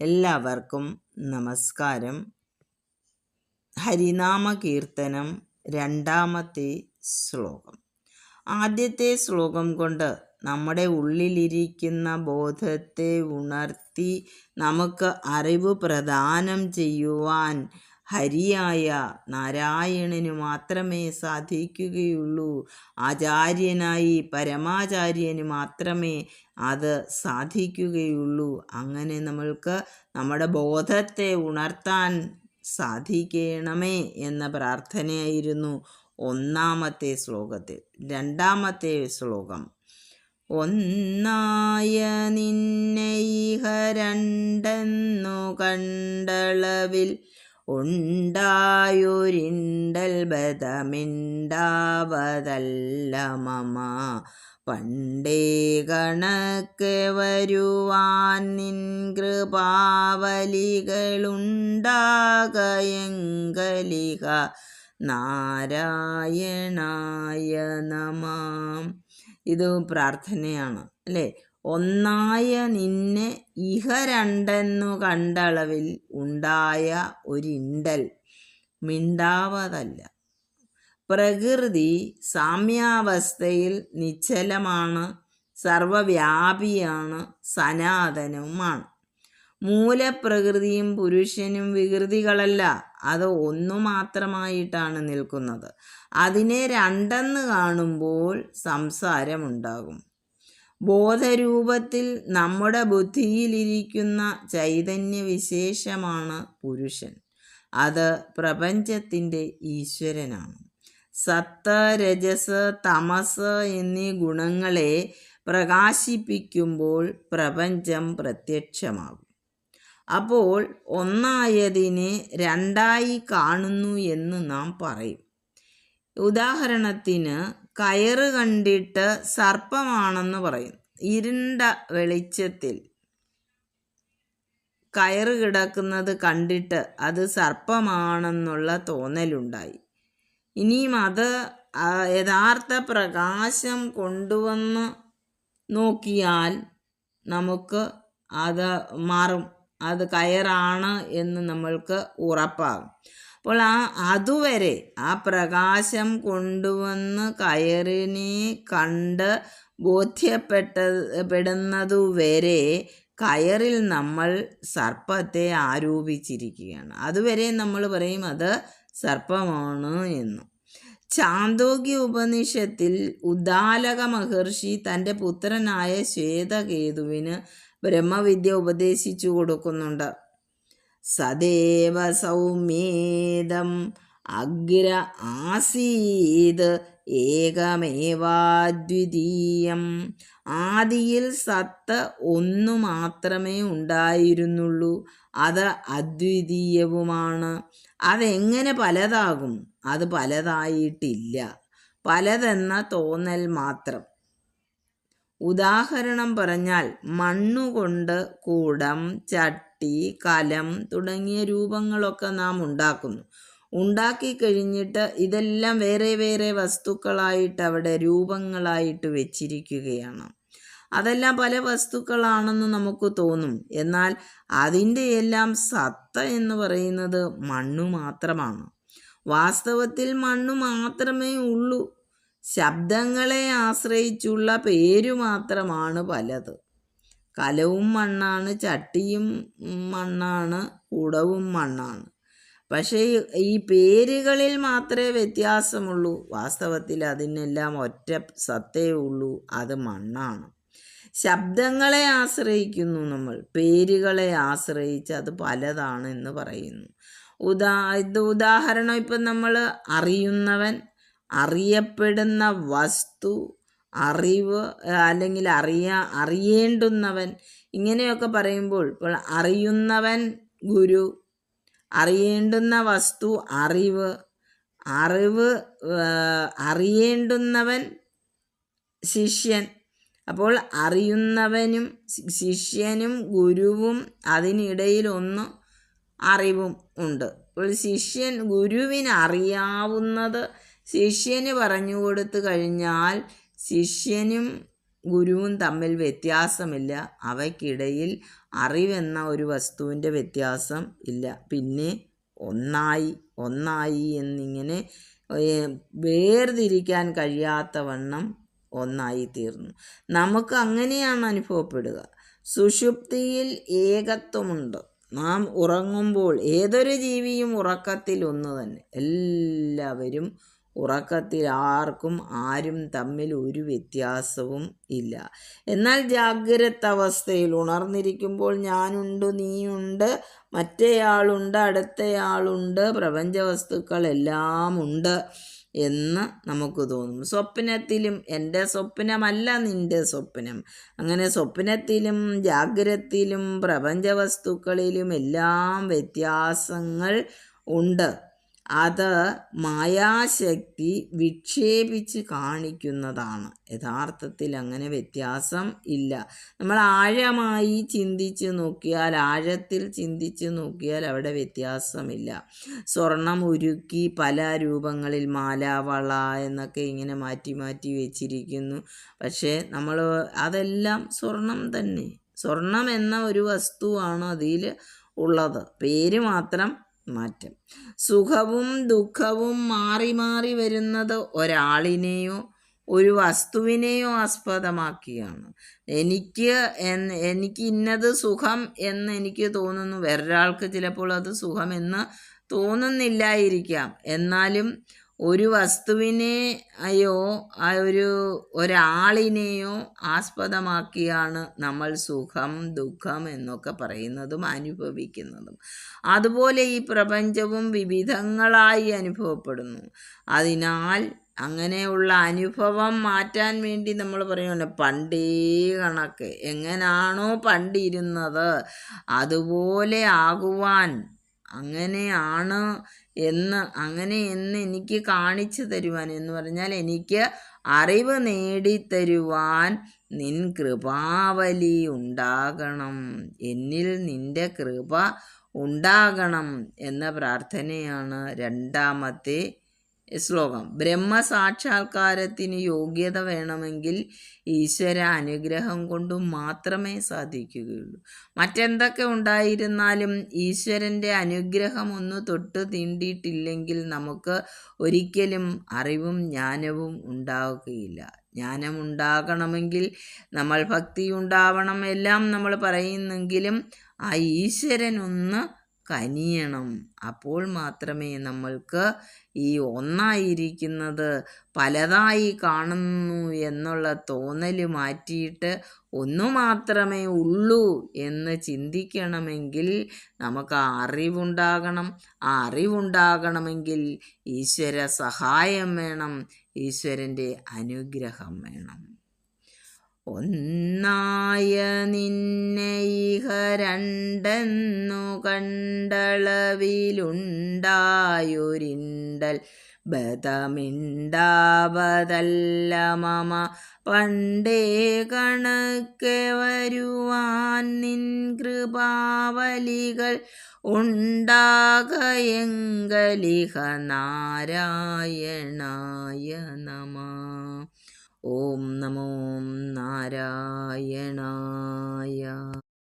എല്ലാവർക്കും നമസ്കാരം. ഹരിനാമ കീർത്തനം രണ്ടാമത്തെ ശ്ലോകം. ആദ്യത്തെ ശ്ലോകം കൊണ്ട് നമ്മുടെ ഉള്ളിലിരിക്കുന്ന ബോധത്തെ ഉണർത്തി നമുക്ക് അറിവ് പ്രദാനം ചെയ്യുവാൻ ഹരിയായ നാരായണനു മാത്രമേ സാധിക്കുകയുള്ളൂ. ആചാര്യനായി പരമാചാര്യന് മാത്രമേ അത് സാധിക്കുകയുള്ളൂ. അങ്ങനെ നമ്മൾക്ക് നമ്മുടെ ബോധത്തെ ഉണർത്താൻ സാധിക്കണമേ എന്ന പ്രാർത്ഥനയായിരുന്നു ഒന്നാമത്തെ ശ്ലോകത്തിൽ രണ്ടാമത്തെ ശ്ലോകം. ഒന്നായ നിന്നെ ഇഹ രണ്ടെന്നു കണ്ടളവിൽ ഉണ്ടായൊരിണ്ടൽ ബദമിണ്ടാവതല്ല മമ പണ്ടേ കണക്ക് വരുവാൻ നിൻ കൃപാവലികളുണ്ടാകയങ്കലിക. നാരായണായ നമാം. ഇത് പ്രാർത്ഥനയാണ് അല്ലേ? ഒന്നായ നിന്നെ ഇഹ രണ്ടെന്നു കണ്ടളവിൽ ഉണ്ടായ ഒരിണ്ടൽ. മിണ്ടാവതല്ല. പ്രകൃതി സാമ്യാവസ്ഥയിൽ നിശ്ചലമാണ്. സർവവ്യാപിയാണ്. സനാതനവുമാണ്. മൂലപ്രകൃതിയും പുരുഷനും വികൃതികളല്ല. അത് ഒന്നു മാത്രമായിട്ടാണ് നിൽക്കുന്നത്. അതിനെ രണ്ടെന്ന് കാണുമ്പോൾ സംസാരമുണ്ടാകും. ബോധരൂപത്തിൽ നമ്മുടെ ബുദ്ധിയിലിരിക്കുന്ന ചൈതന്യവിശേഷമാണ് പുരുഷൻ. അത് പ്രപഞ്ചത്തിന്റെ ഈശ്വരനാണ്. സത്ത് രജസ് തമസ് എന്നീ ഗുണങ്ങളെ പ്രകാശിപ്പിക്കുമ്പോൾ പ്രപഞ്ചം പ്രത്യക്ഷമാകും. അപ്പോൾ ഒന്നായതിനെ രണ്ടായി കാണുന്നു എന്ന് നാം പറയും. ഉദാഹരണത്തിന് കയറ് കണ്ടിട്ട് സർപ്പമാണെന്ന് പറയും. ഇരുണ്ട വെളിച്ചത്തിൽ കയറ് കിടക്കുന്നത് കണ്ടിട്ട് അത് സർപ്പമാണെന്നുള്ള തോന്നലുണ്ടായി. ഇനിയും അത് യഥാർത്ഥ പ്രകാശം കൊണ്ടുവന്ന് നോക്കിയാൽ നമുക്ക് അത് മാറും. അത് കയറാണ് എന്ന് നമ്മൾക്ക് ഉറപ്പാകും. അപ്പോൾ ആ അതുവരെ ആ പ്രകാശം കൊണ്ടുവന്ന് കയറിനെ കണ്ട് ബോധ്യപ്പെട്ട പെടുന്നതുവരെ കയറിൽ നമ്മൾ സർപ്പത്തെ ആരോപിച്ചിരിക്കുകയാണ്. അതുവരെ നമ്മൾ പറയും അത് സർപ്പമാണ് എന്ന്. ചാന്തോഗ്യ ഉപനിഷത്തിൽ ഉദാലക മഹർഷി തന്റെ പുത്രനായ ശ്വേതകേതുവിന് ബ്രഹ്മവിദ്യ ഉപദേശിച്ചു കൊടുക്കുന്നുണ്ട്. സദേവ സൗമ്യേദം അഗ്ര ആസീത് ഏകമേവാദ്വിതീയം. ആദിയിൽ സത്ത ഒന്നു മാത്രമേ ഉണ്ടായിരുന്നുള്ളൂ. അത് അദ്വിതീയവുമാണ്. അതെങ്ങനെ പലതാകും? അത് പലതായിട്ടില്ല. പലതെന്ന തോന്നൽ മാത്രം. ഉദാഹരണം പറഞ്ഞാൽ മണ്ണുകൊണ്ട് കൂടം ചട്ടി കലം തുടങ്ങിയ രൂപങ്ങളൊക്കെ നാം ഉണ്ടാക്കുന്നു. ഉണ്ടാക്കി കഴിഞ്ഞിട്ട് ഇതെല്ലാം വേറെ വേറെ വസ്തുക്കളായിട്ട് അവിടെ രൂപങ്ങളായിട്ട് വെച്ചിരിക്കുകയാണ്. അതെല്ലാം പല വസ്തുക്കളാണെന്ന് നമുക്ക് തോന്നും. എന്നാൽ അതിന്റെ എല്ലാം സത്ത എന്ന് പറയുന്നത് മണ്ണു മാത്രമാണ്. വാസ്തവത്തിൽ മണ്ണു മാത്രമേ ഉള്ളൂ. ശബ്ദങ്ങളെ ആശ്രയിച്ചുള്ള പേരു മാത്രമാണ് പലത്. കലവും മണ്ണാണ് ചട്ടിയും മണ്ണാണ് കുടവും മണ്ണാണ്. പക്ഷേ ഈ പേരുകളിൽ മാത്രമേ വ്യത്യാസമുള്ളൂ. വാസ്തവത്തിൽ അതിനെല്ലാം ഒറ്റ സത്തേ ഉള്ളൂ. അത് മണ്ണാണ്. ശബ്ദങ്ങളെ ആശ്രയിക്കുന്നു നമ്മൾ. പേരുകളെ ആശ്രയിച്ച് അത് പലതാണ് എന്ന് പറയുന്നു. ഉദാ ഇത് ഉദാഹരണം ഇപ്പം നമ്മൾ അറിയുന്നവൻ അറിയപ്പെടുന്ന വസ്തു അറിവ് അല്ലെങ്കിൽ അറിയാ അറിയേണ്ടുന്നവൻ ഇങ്ങനെയൊക്കെ പറയുമ്പോൾ ഇപ്പോൾ അറിയുന്നവൻ ഗുരു അറിയേണ്ടുന്ന വസ്തു അറിവ്. അറിവ് അറിയേണ്ടുന്നവൻ ശിഷ്യൻ. അപ്പോൾ അറിയുന്നവനും ശിഷ്യനും ഗുരുവും അതിനിടയിൽ ഒന്ന് അറിവും ഉണ്ട്. അപ്പോൾ ശിഷ്യൻ ഗുരുവിന് അറിയാവുന്നത് ശിഷ്യന് പറഞ്ഞു കൊടുത്തു കഴിഞ്ഞാൽ ശിഷ്യനും ഗുരുവും തമ്മിൽ വ്യത്യാസമില്ല. അവയ്ക്കിടയിൽ അറിവെന്ന ഒരു വസ്തുവിന്റെ വ്യത്യാസം ഇല്ല. പിന്നെ ഒന്നായി ഒന്നായി എന്നിങ്ങനെ വേർതിരിക്കാൻ കഴിയാത്ത വണ്ണം ഒന്നായി തീർന്നു നമുക്ക് അങ്ങനെയാണ് അനുഭവപ്പെടുക. സുഷുപ്തിയിൽ ഏകത്വമുണ്ട്. നാം ഉറങ്ങുമ്പോൾ ഏതൊരു ജീവിയും ഉറക്കത്തിൽ ഒന്ന് തന്നെ. എല്ലാവരും ഉറക്കത്തിൽ ആർക്കും ആരും തമ്മിൽ ഒരു വ്യത്യാസവും ഇല്ല. എന്നാൽ ജാഗ്രത അവസ്ഥയിൽ ഉണർന്നിരിക്കുമ്പോൾ ഞാനുണ്ട് നീയുണ്ട് മറ്റേയാളുണ്ട് അടുത്തയാളുണ്ട് പ്രപഞ്ച വസ്തുക്കളെല്ലാം ഉണ്ട് എന്ന് നമുക്ക് തോന്നും. സ്വപ്നത്തിലും എന്റെ സ്വപ്നമല്ല നിന്റെ സ്വപ്നം. അങ്ങനെ സ്വപ്നത്തിലും ജാഗ്രത്തിലും പ്രപഞ്ച വസ്തുക്കളിലും എല്ലാം വ്യത്യാസങ്ങൾ ഉണ്ട്. അത് മായാശക്തി വിക്ഷേപിച്ച് കാണിക്കുന്നതാണ്. യഥാർത്ഥത്തിൽ അങ്ങനെ വ്യത്യാസം ഇല്ല. നമ്മൾ ആഴമായി ചിന്തിച്ച് നോക്കിയാൽ ആഴത്തിൽ ചിന്തിച്ച് നോക്കിയാൽ അവിടെ വ്യത്യാസമില്ല. സ്വർണം ഉരുക്കി പല രൂപങ്ങളിൽ മാല വള എന്നൊക്കെ ഇങ്ങനെ മാറ്റി മാറ്റി വെച്ചിരിക്കുന്നു. പക്ഷേ നമ്മൾ അതെല്ലാം സ്വർണം തന്നെ. സ്വർണം എന്ന ഒരു വസ്തുവാണ് അതിൽ ഉള്ളത്. പേര് മാത്രം മാറ്റം. സുഖവും ദുഃഖവും മാറി മാറി വരുന്നത് ഒരാളിനെയോ ഒരു വസ്തുവിനെയോ ആസ്പദമാക്കിയാണ്. എനിക്ക് എനിക്ക് ഇന്നത് സുഖം എന്ന് എനിക്ക് തോന്നുന്നു. വേറൊരാൾക്ക് ചിലപ്പോൾ അത് സുഖമെന്ന് തോന്നുന്നില്ലായിരിക്കാം. എന്നാലും ഒരു വസ്തുവിനെ അയോ ആ ഒരു ഒരാളിനെയോ ആസ്പദമാക്കിയാണ് നമ്മൾ സുഖം ദുഃഖം എന്നൊക്കെ പറയുന്നതും അനുഭവിക്കുന്നതും. അതുപോലെ ഈ പ്രപഞ്ചവും വിവിധങ്ങളായി അനുഭവപ്പെടുന്നു. അതിനാൽ അങ്ങനെയുള്ള അനുഭവം മാറ്റാൻ വേണ്ടി നമ്മൾ പറയുന്നത് പണ്ടേ കണക്ക് എങ്ങനാണോ പണ്ടിരുന്നത്. അതുപോലെ ആകുവാൻ അങ്ങനെയാണ് എന്ന് അങ്ങനെ എന്ന് എനിക്ക് കാണിച്ചു തരുവാൻ എന്ന് പറഞ്ഞാൽ എനിക്ക് അറിവ് നേടിത്തരുവാൻ നിൻ കൃപാവലി ഉണ്ടാകണം. എന്നിൽ നിന്റെ കൃപ ഉണ്ടാകണം എന്ന പ്രാർത്ഥനയാണ് രണ്ടാമത്തെ ശ്ലോകം. ബ്രഹ്മസാക്ഷാത്കാരത്തിന് യോഗ്യത വേണമെങ്കിൽ ഈശ്വര അനുഗ്രഹം കൊണ്ട് മാത്രമേ സാധിക്കുകയുള്ളൂ. മറ്റെന്തൊക്കെ ഉണ്ടായിരുന്നാലും ഈശ്വരന്റെ അനുഗ്രഹം ഒന്ന് തൊട്ട് തീണ്ടിയിട്ടില്ലെങ്കിൽ നമുക്ക് ഒരിക്കലും അറിവും ജ്ഞാനവും ഉണ്ടാവുകയില്ല. ജ്ഞാനം ഉണ്ടാകണമെങ്കിൽ നമ്മൾ ഭക്തി ഉണ്ടാവണം എല്ലാം നമ്മൾ പറയുന്നെങ്കിലും ആ ഈശ്വരനൊന്ന് കനിയണം. അപ്പോൾ മാത്രമേ നമ്മൾക്ക് ഈ ഒന്നായിരിക്കുന്നത് പലതായി കാണുന്നു എന്നുള്ള തോന്നൽ മാറ്റിയിട്ട് ഒന്നു മാത്രമേ ഉള്ളൂ എന്ന് ചിന്തിക്കണമെങ്കിൽ നമുക്ക് ആ അറിവുണ്ടാകണം. ആ അറിവുണ്ടാകണമെങ്കിൽ ഈശ്വര സഹായം വേണം. ഈശ്വരന്റെ അനുഗ്രഹം വേണം. ഒന്നായ നിന്നെ ഇഹ രണ്ടെന്നു കണ്ടളവിലുണ്ടായൊരിണ്ടൽ. ബതമിണ്ടാവതല്ല മമ പണ്ടേ കണക്കെ വരുവാൻ നിൻ കൃപാവലികൾ ഉണ്ടാകയെങ്കലിഹ നാരായണായ നമ. ഓം നമോ നാരായണായ